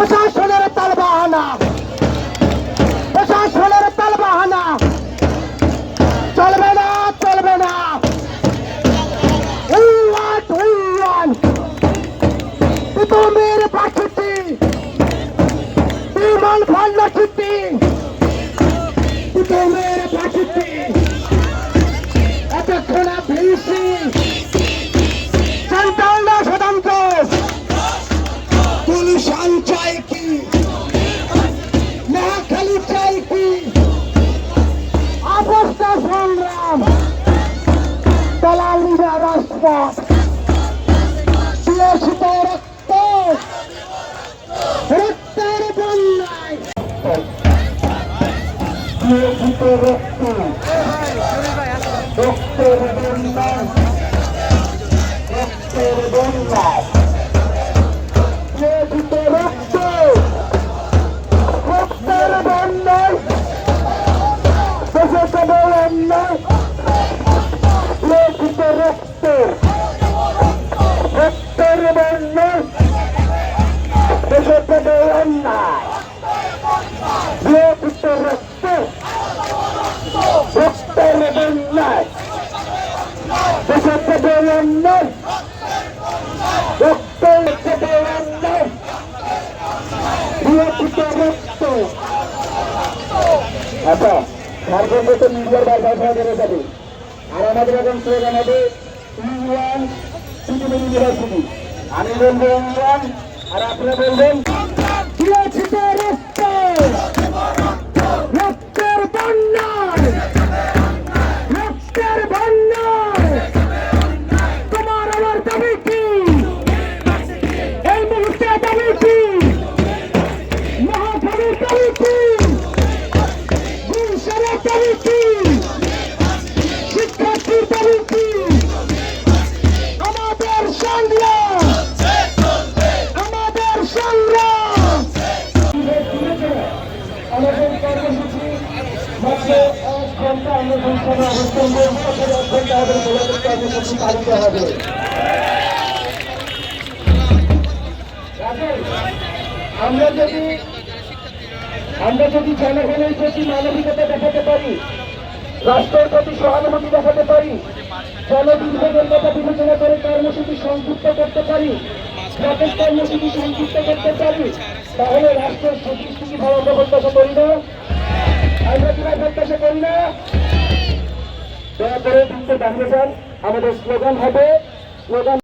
প্রশাসনের তালবাহানা। প্রশাসনের তালবাহানা। চলবে না চলবে না. পিতমের বাছুটি বিমান ভান্ড ছুটি পিতমের বাছুটি গুলশান চাই কি? মহাখালী চাই কি? অবস্থা সংগ্রাম। দলালিরা রাজপথ। বিয়সিত রক্ত। রক্তের বন্যায়। বিয়সিত রক্ত। অন্যায় বিয়সিত রক্ত রক্তের বন্যায় দেশে কেবল অন্যায় রক্তের অন্যায় বিয়সিত রক্ত আচ্ছা ঝাড়খণ্ড তো মিডিয়ার বারবার করে যাবে আর আমাদের এখন স্লোগান হবে ইউয়ান পৃথিবী ইউনিভার্সিটি আমি বলব ইউয়ান আর আপনারা বলবেন বিরোচিত রক্ত রক্তের বন্যায় রক্তের বন্যায় তোমার আমার দাবি কি? এই মুহূর্তে দাবি কি? মহাভারত দাবি কি? গুলশানের দাবি কি? হবে আমরা যদি আমরা যদি জনগণের প্রতি মানবিকতা দেখাতে পারি, রাষ্ট্রের প্রতি সহানুভূতি দেখাতে পারি জনদুর্ভোগের কথা বিবেচনা করে কর্মসূচি সংযুক্ত করতে পারি কর্মসূচি সংযুক্ত করতে পারি, তাহলে রাষ্ট্রের প্রতিষ্ঠিতি ভালো আমরা প্রত্যাশা করি না দয়া করে কিন্তু দাঁড়িয়ে যান আমাদের স্লোগান হবে স্লোগান